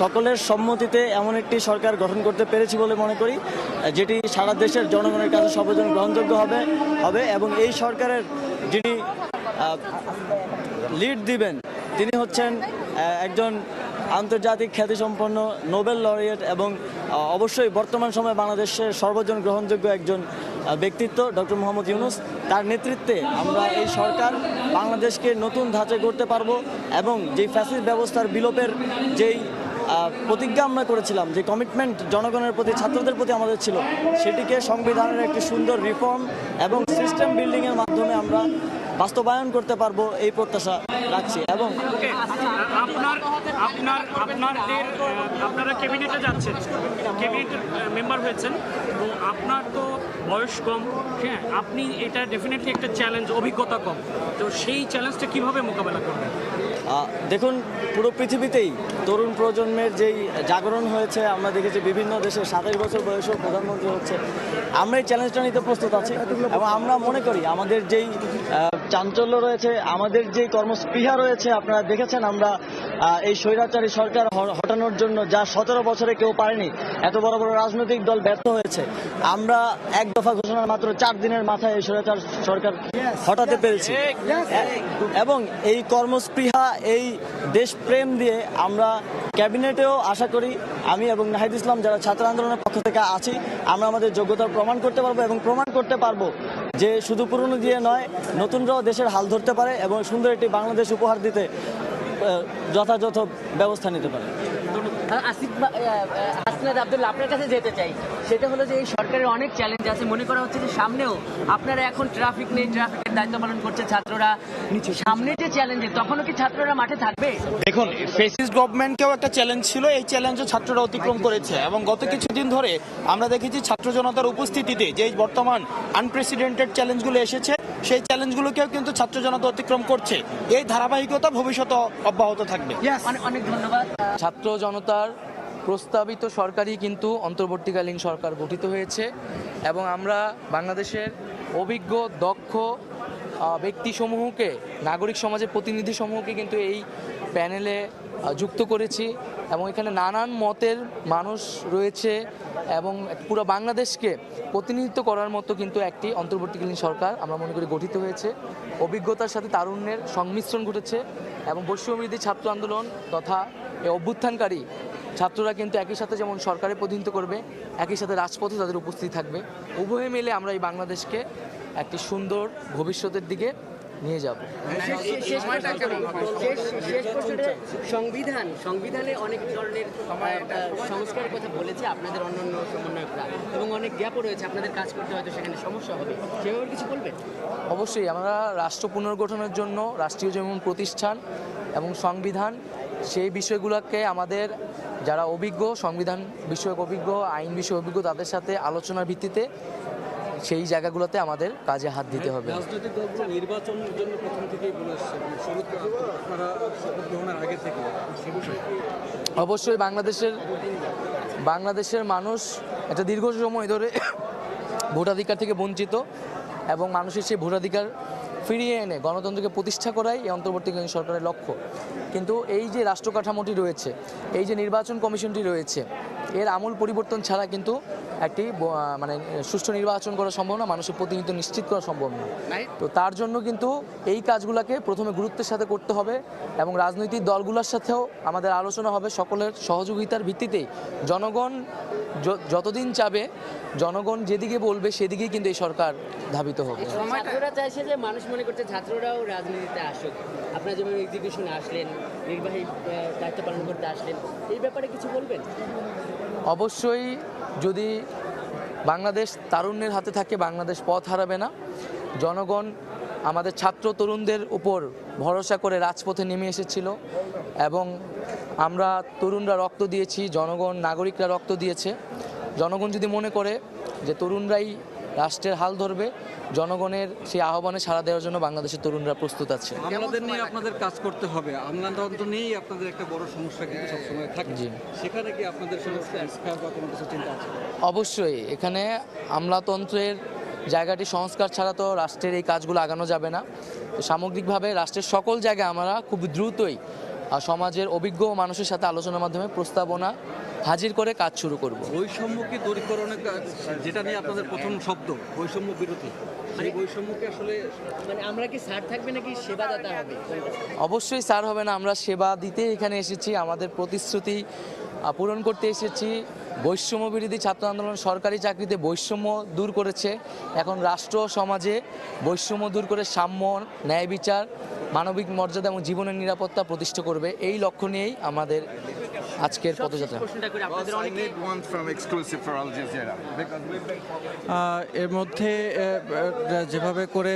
সকলের সম্মতিতে এমন একটি সরকার গঠন করতে পেরেছি বলে মনে করি, যেটি সারা দেশের জনগণের কাছে সর্বজন গ্রহণযোগ্য হবে হবে এবং এই সরকারের যিনি লিড দিবেন, তিনি হচ্ছেন একজন আন্তর্জাতিক খ্যাতিসম্পন্ন নোবেল লরিয়েট এবং অবশ্যই বর্তমান সময়ে বাংলাদেশের সর্বজন গ্রহণযোগ্য একজন ব্যক্তিত্ব ডক্টর মোহাম্মদ ইউনুস। তার নেতৃত্বে আমরা এই সরকার বাংলাদেশকে নতুন ধাঁচে করতে পারব এবং যেই ফ্যাসিস ব্যবস্থার বিলোপের যেই প্রতিজ্ঞা আমরা করেছিলাম যে কমিটমেন্ট জনগণের প্রতি, ছাত্রদের প্রতি আমাদের ছিল। সেটিকে সংবিধানের একটি সুন্দর রিফর্ম এবং সিস্টেম বিল্ডিংয়ের মাধ্যমে আমরা বাস্তবায়ন করতে পারব এই প্রত্যাশা রাখছি এবং আপনার আপনার আপনারা যাচ্ছেন মেম্বার হয়েছেন আপনার তো হ্যাঁ আপনি এটা ডেফিনেটলি একটা চ্যালেঞ্জ অভিজ্ঞতা কম। তো সেই চ্যালেঞ্জটা কীভাবে মোকাবেলা করবেন? দেখুন পুরো পৃথিবীতেই তরুণ প্রজন্মের যেই জাগরণ হয়েছে আমরা দেখেছি বিভিন্ন দেশে সাতাশ বছর বয়সেও প্রধানমন্ত্রী হচ্ছে। আমরা এই চ্যালেঞ্জটা নিতে প্রস্তুত আছি এবং আমরা মনে করি আমাদের যেই চাঞ্চল্য রয়েছে আমাদের যেই কর্মস্পৃহা রয়েছে আপনারা দেখেছেন আমরা এই স্বৈরাচারী সরকার হটানোর জন্য যা সতেরো বছরে কেউ পারেনি এত বড় বড় রাজনৈতিক দল ব্যর্থ হয়েছে। আমরা এক দফা ঘোষণার মাত্র চার দিনের মাথায় এই স্বৈরাচার সরকার হটাতে পেরেছি। এবং এই কর্মস্পৃহা এই দেশপ্রেম দিয়ে আমরা ক্যাবিনেটেও আশা করি আমি এবং নাহিদ ইসলাম যারা ছাত্র আন্দোলনের পক্ষ থেকে আছি, আমরা আমাদের যোগ্যতা প্রমাণ করতে পারব এবং প্রমাণ করতে পারব যে শুধু পুরনো দিয়ে নয়, নতুনরাও দেশের হাল ধরতে পারে এবং সুন্দর একটি বাংলাদেশ উপহার দিতে যথাযথ ব্যবস্থা নিতে পারে। কাছে যেতে চাই। সেটা হলো যে এই সরকারের অনেক চ্যালেঞ্জ আছে। মনে করা হচ্ছে যে সামনেও আপনারা এখন ট্রাফিক নেই ট্রাফিকের দায়িত্ব পালন করছে ছাত্ররা। সামনে যে চ্যালেঞ্জে তখনও কি ছাত্ররা মাঠে থাকবে? দেখুন ফেসিস গভর্নমেন্টকেও একটা চ্যালেঞ্জ ছিল এই চ্যালেঞ্জও ছাত্ররা অতিক্রম করেছে এবং গত কিছুদিন ধরে আমরা দেখেছি ছাত্র জনতার উপস্থিতিতে যে বর্তমান আনপ্রেসিডেন্টেড চ্যালেঞ্জগুলো এসেছে সেই চ্যালেঞ্জগুলোকেও কিন্তু ছাত্র জনতা অতিক্রম করছে। এই ধারাবাহিকতা ভবিষ্যতে অব্যাহত থাকবে। অনেক অনেক ধন্যবাদ। ছাত্র জনতার প্রস্তাবিত সরকারই কিন্তু অন্তর্বর্তীকালীন সরকার গঠিত হয়েছে এবং আমরা বাংলাদেশের অভিজ্ঞ দক্ষ ব্যক্তিসমূহকে, নাগরিক সমাজের প্রতিনিধি সমূহকে কিন্তু এই প্যানেলে যুক্ত করেছি এবং এখানে নানান মতের মানুষ রয়েছে এবং পুরো বাংলাদেশকে প্রতিনিধিত্ব করার মতো কিন্তু একটি অন্তর্বর্তীকালীন সরকার আমরা মনে করি গঠিত হয়েছে। অভিজ্ঞতার সাথে তারুণ্যের সংমিশ্রণ ঘটেছে এবং বৈশ্যবিরোধী ছাত্র আন্দোলন তথা অভ্যুত্থানকারী ছাত্ররা কিন্তু একই সাথে যেমন সরকারে প্রতিনিধিত্ব করবে, একই সাথে রাজপথে তাদের উপস্থিতি থাকবে। উভয়ে মিলে আমরা এই বাংলাদেশকে একটি সুন্দর ভবিষ্যতের দিকে নিয়ে যাব। সংবিধান সংবিধানে অনেক ধরনের সংস্কারের কথা বলেছে আপনাদের অন্যান্য সমন্বয়করা। এবং অনেক গ্যাপও রয়েছে আপনাদের কাজ করতে হয়তো সেখানে সমস্যা হবে। সেভাবে কিছু বলবেন অবশ্যই আমরা রাষ্ট্র পুনর্গঠনের জন্য রাষ্ট্রীয় যেমন প্রতিষ্ঠান এবং সংবিধান সেই বিষয়গুলোকে আমাদের যারা অভিজ্ঞ সংবিধান বিষয়ক অভিজ্ঞ আইন বিষয়ক অভিজ্ঞ তাদের সাথে আলোচনার ভিত্তিতে সেই জায়গাগুলোতে আমাদের কাজে হাত দিতে হবে। রাজনৈতিক দলগুলো নির্বাচনের জন্য প্রথম থেকেই বলে আসছে মানে আপনারা গ্রহণের আগে থেকে অবশ্যই বাংলাদেশের বাংলাদেশের মানুষ একটা দীর্ঘ সময় ধরে ভোটাধিকার থেকে বঞ্চিত এবং মানুষের সেই ভোটাধিকার ফিরিয়ে এনে গণতন্ত্রকে প্রতিষ্ঠা করাই এই অন্তর্বর্তীকালীন সরকারের লক্ষ্য। কিন্তু এই যে রাষ্ট্র কাঠামোটি রয়েছে এই যে নির্বাচন কমিশনটি রয়েছে এর আমূল পরিবর্তন ছাড়া কিন্তু একটি মানে সুষ্ঠু নির্বাচন করা সম্ভব না মানুষের প্রতিনিধিত্ব নিশ্চিত করা সম্ভব না। তো তার জন্য কিন্তু এই কাজগুলোকে প্রথমে গুরুত্বের সাথে করতে হবে এবং রাজনৈতিক দলগুলোর সাথেও আমাদের আলোচনা হবে সকলের সহযোগিতার ভিত্তিতেই। জনগণ যতদিন চাবে জনগণ যেদিকে বলবে সেদিকেই কিন্তু এই সরকার ধাবিত হবে। ছাত্ররা চাইছে যে মানুষ মনে করছে ছাত্ররাও রাজনীতিতে আসুক। আপনারা যেমন এক্সিকিউশনে আসলেন নির্বাহী দায়িত্ব পালন করতে আসলেন। এই ব্যাপারে কিছু বলবেন? অবশ্যই যদি বাংলাদেশ তারুণ্যের হাতে থাকে, বাংলাদেশ পথ হারাবে না। জনগণ, আমাদের ছাত্র তরুণদের উপর ভরসা করে রাজপথে নেমে এসেছিল এবং আমরা তরুণরা রক্ত দিয়েছি, জনগণ, নাগরিকরা রক্ত দিয়েছে। জনগণ যদি মনে করে যে তরুণরাই রাষ্ট্রের হাল ধরবে জনগণের সেই আহ্বানে সাড়া দেওয়ার জন্য বাংলাদেশের তরুণরা প্রস্তুত আছে। আমলাদের নিয়ে আপনাদের কাজ করতে হবে। আমলাতন্ত্র নিয়েই আপনাদের একটা বড় সমস্যা কিন্তু সবসময় থাকে। জি। সেখানে কি আপনাদের সংস্কার বা কোনো কিছু চিন্তা আছে? অবশ্যই এখানে আমলাতন্ত্রের জায়গাটি সংস্কার ছাড়া তো রাষ্ট্রের এই কাজগুলো আগানো যাবে না। সামগ্রিকভাবে রাষ্ট্রের সকল জায়গায় আমরা খুব দ্রুতই সমাজের অভিজ্ঞ মানুষের সাথে আলোচনার মাধ্যমে প্রস্তাবনা হাজির করে কাজ শুরু করব। বৈষম্যকে দূরীকরণের কাজ যেটা নিয়ে আপনাদের প্রথম শব্দ বৈষম্য বিরোধী। আসলে মানে আমরা কি সার থাকবে নাকি অবশ্যই স্যার হবে না আমরা সেবা দিতে এখানে এসেছি আমাদের প্রতিশ্রুতি পূরণ করতে এসেছি। বৈষম্য বিরোধী ছাত্র আন্দোলন সরকারি চাকরিতে বৈষম্য দূর করেছে। এখন রাষ্ট্র সমাজে বৈষম্য দূর করে সাম্য ন্যায় বিচার মানবিক মর্যাদা এবং জীবনের নিরাপত্তা প্রতিষ্ঠা করবে। এই লক্ষ্য নিয়েই আমাদের আজকের পদযাত্রা। এর মধ্যে যেভাবে করে